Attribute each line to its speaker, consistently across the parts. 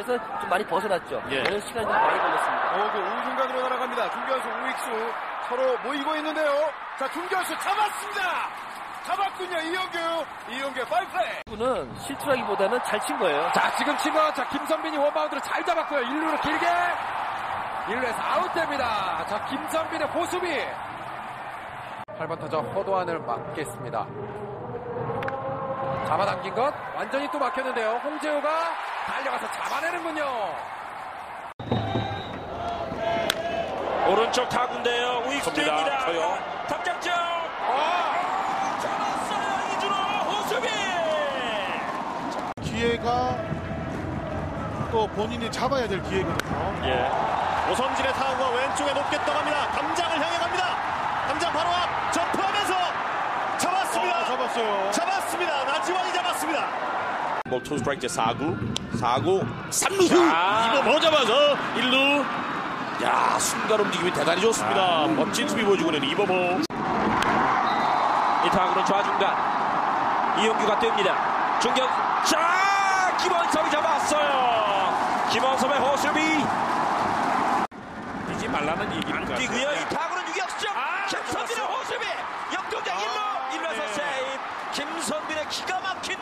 Speaker 1: 그래서 좀 많이 벗어났죠.
Speaker 2: 예.
Speaker 1: 그런 시간이 좀 많이 걸렸습니다.
Speaker 3: 어, 그 우중간으로 날아갑니다. 중견수 우익수 서로 모이고 있는데요. 자, 중견수 잡았습니다. 잡았군요. 이영규. 이영규의 파이플레이.
Speaker 1: 이분은 실투라기보다는 잘 친 거예요.
Speaker 2: 자, 지금 치고, 자, 김선빈이 원바운드를 잘 잡았고요. 1루로 길게. 1루에서 아웃됩니다. 자, 김선빈의 호수비. 8번 타자 허도안을 막겠습니다. 잡아당긴 것 완전히 또 막혔는데요. 홍재호가 달려가서 잡아내는군요.
Speaker 4: 오른쪽 타구인데요. 우익수입니다.
Speaker 2: 저요.
Speaker 4: 탑장점. 어! 잡았어요. 이준호 호수비.
Speaker 5: 기회가 또 본인이 잡아야 될 기회거든요.
Speaker 3: 예. 오선진의 타구가 왼쪽에 높게 떠갑니다. 담장을 향해 갑니다. 담장 바로 앞 점프하면서 잡았습니다.
Speaker 5: 아, 잡았어요.
Speaker 3: 잡았습니다. 나지원이 잡았습니다.
Speaker 4: 볼 투 스트라이크 4구. 4구. 3루. 이거 뭐 잡아서 1루. 야 순간 움직임이 대단히 좋습니다. 멋진 수비 보여주고 있는 이버보 이 타구는 좌중간. 이용규가 뜹니다. 중견. 자 김원섭이 잡았어요. 김원섭의 호수비. 뛰지 말라는 얘기입니까. 안 뛰고요. 이 타구는 유격수죠 김선빈의 호수비. 역동작 1루. 1루에서 세이브 김선빈의 기가 막힌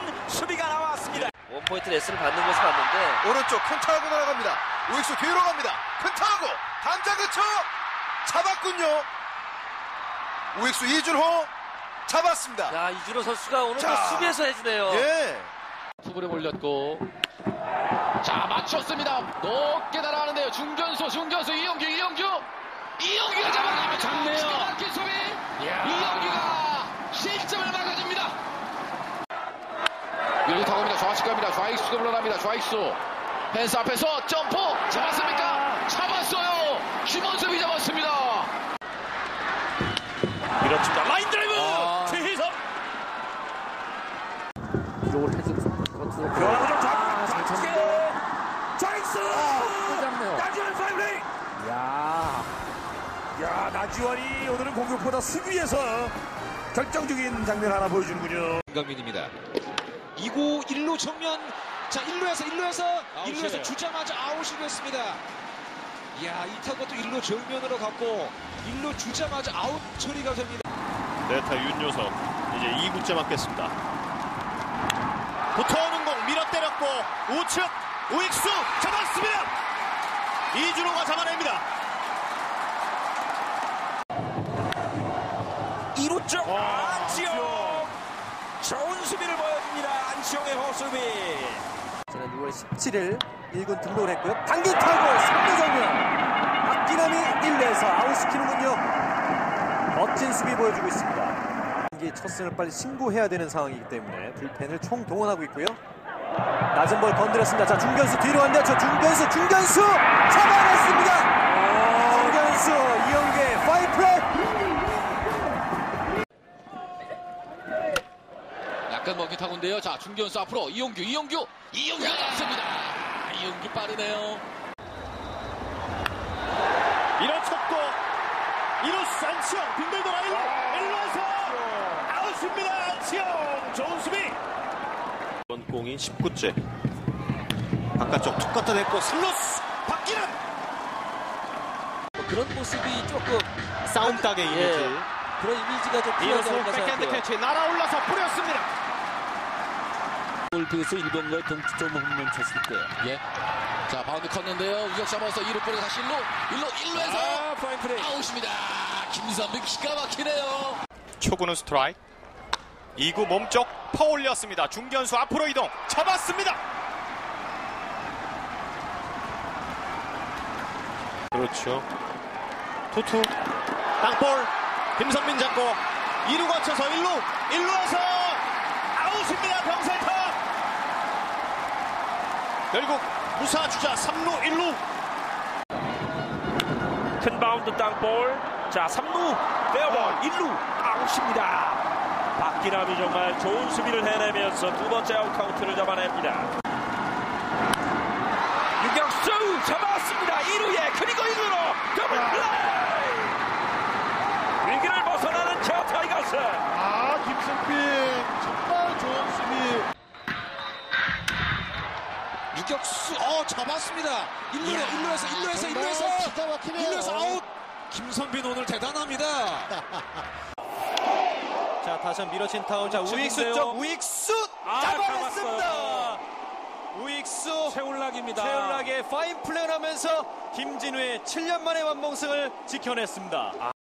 Speaker 1: 원포인트 레슨을 받는 것을 봤는데
Speaker 3: 오른쪽 큰 타구 날아갑니다. 우익수 뒤로 갑니다. 큰 타구 담장 그쳐 잡았군요. 우익수 이준호 잡았습니다.
Speaker 1: 야 이준호 선수가 오늘
Speaker 3: 자.
Speaker 1: 또 수비에서 해주네요.
Speaker 3: 예.
Speaker 6: 투구를 올렸고 자 맞췄습니다 높게 날아가는데요 중견수 중견수 이영규 이영규 이영규가 잡아가면 좋네요 기가 막힌 수비 이영규가 실점을 막아줍니다 밀고 타고입니다. 좌측 갑니다. 좌익수가 물러납니다. 좌익수. 펜스 앞에서 점프! 잡았습니까? 잡았어요! 김원섭이 잡았습니다.
Speaker 4: 밀어칩니다. 라인 드라이브!
Speaker 2: 아.
Speaker 4: 최희섭
Speaker 2: 기록을 해주고
Speaker 4: 변화구를 좌측에 좌익수!
Speaker 2: 잡네요.
Speaker 4: 나지원 파이브레이!
Speaker 2: 야.
Speaker 4: 야 나지원이 오늘은 공격보다 수비에서 결정적인 장면 하나 보여주는군요.
Speaker 7: 김강민입니다. 2구 1루 정면 자 1루에서 1루에서 1루에서 주자마자 아웃이 됐습니다. 이야 이 타구도 1루 정면으로 갔고 1루 주자마자 아웃 처리가 됩니다.
Speaker 3: 네타 윤요섭 이제 2구째 맞겠습니다. 붙어오는 공 밀어 때렸고 우측 우익수 잡았습니다. 이준호가 잡아냅니다.
Speaker 4: 2루 쪽 안치홍 좋은 수비를 보여 줍니다 안치홍의 호수비
Speaker 8: 지난 6월 17일 1군 등록을 했고요. 당기 타고 3루 정면 박기남이 1루에서 아웃시키는군요. 멋진 수비 보여주고 있습니다. 이게 첫 승을 빨리 신고해야 되는 상황이기 때문에 불펜을 총 동원하고 있고요. 낮은 볼 건드렸습니다. 자 중견수 뒤로 간다. 저 중견수 중견수 잡아냈습니다. 중견수
Speaker 6: 약간 먹기 타고인데요. 자 중견수 앞으로 이영규 이영규 이영규가 잡습니다. 이영규 빠르네요.
Speaker 3: 밀어쳤고 이루스 안치홍 빙글 돌아 1루 1루에서 아웃입니다 안치홍 좋은 수비. 이번 공이 19째. 바깥쪽 툭 갖다 냈고 슬로스 박기남
Speaker 1: 뭐 그런 모습이 조금
Speaker 3: 싸움 가게
Speaker 1: 예,
Speaker 3: 이미지.
Speaker 1: 그런 이미지가 좀
Speaker 3: 이어서
Speaker 1: 않을까
Speaker 3: 백핸드
Speaker 1: 생각해요.
Speaker 3: 캐치 날아올라서 뿌렸습니다
Speaker 1: 골프에서 일본과의 동점 홈런 쳤을 때
Speaker 6: 예. 자 바운드 컸는데요. 유격 잡아서 2루 볼에 다시 1루. 1루 1루에서
Speaker 4: 아 파인 프레이.
Speaker 6: 아웃입니다. 김선빈 기가 막히네요.
Speaker 3: 초구는 스트라이크. 2구 몸쪽 퍼올렸습니다. 중견수 앞으로 이동. 잡았습니다. 그렇죠. 투투. 땅볼. 김선민 잡고 2루 거쳐서 1루. 1루에서 아웃입니다. 병살타 결국 무사 주자 3루 1루.
Speaker 4: 큰 바운드 땅볼. 자 3루 페어볼 1루 아웃입니다. 박기남이 정말 좋은 수비를 해내면서 두 번째 아웃 카운트를 잡아냅니다. 유격수 잡았습니다. 2루에 그리고 1루로 더블 플레이 위기를 벗어나는 저 타이거스
Speaker 5: 아,
Speaker 7: 유격수 어 잡았습니다. 1루에 1루에서 1루에서
Speaker 5: 정말
Speaker 7: 1루에서
Speaker 5: 기가 막히네요.
Speaker 7: 1루에서 아웃. 김선빈 오늘 대단합니다.
Speaker 8: 자, 다시 한 밀어친 타울. 자, 우익수. 쪽 우익수
Speaker 1: 아,
Speaker 8: 잡아냈습니다. 우익수
Speaker 1: 최울락입니다.
Speaker 8: 최연락의 파인 플레이를 하면서 김진우의 7년 만의 완봉승을 지켜냈습니다.